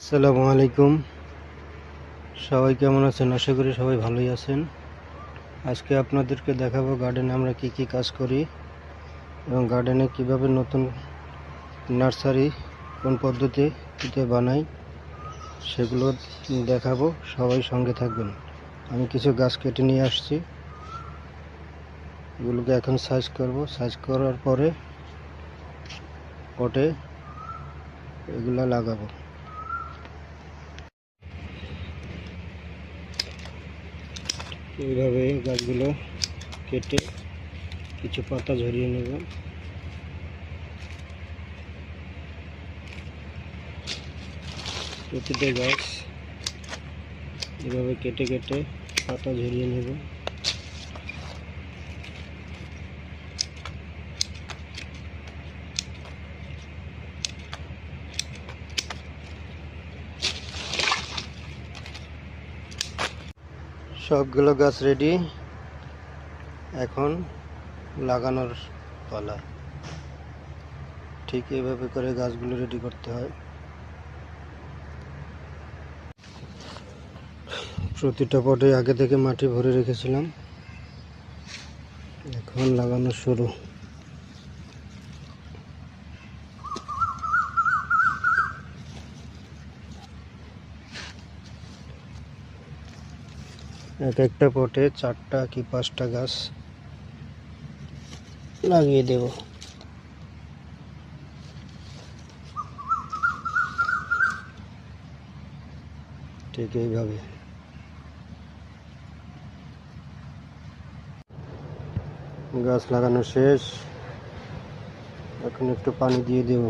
আসসালামু আলাইকুম। সবাই কেমন আছেন? আশা করি সবাই ভালোই আছেন। আজকে আপনাদেরকে দেখাবো গার্ডেনে আমরা কি কি কাজ করি এবং গার্ডেনে কীভাবে নতুন নার্সারি, কোন পদ্ধতিতে বানাই সেগুলো দেখাবো। সবাই সঙ্গে থাকবেন। আমি কিছু গাছ কেটে নিয়ে আসছি। এগুলোকে এখন সাইজ করব। সাইজ করার পরে পটে এগুলো লাগাবো। এইভাবে গাছগুলো কেটে কিছু পাতা ঝরিয়ে নেব প্রতিটা গাছ এভাবে কেটে কেটে পাতা ঝরিয়ে নেব সবগুলো গাছ রেডি এখন লাগানোর পালা। ঠিক এইভাবে করে গাছগুলো রেডি করতে হয়। প্রতিটা পটে আগে থেকে মাটি ভরে রেখেছিলাম। এখন লাগানো শুরু। এক একটা পটে চারটা কি পাঁচটা গাছ লাগিয়ে দেব ঠিক এইভাবে গাছ লাগানো শেষ এখন একটু পানি দিয়ে দেব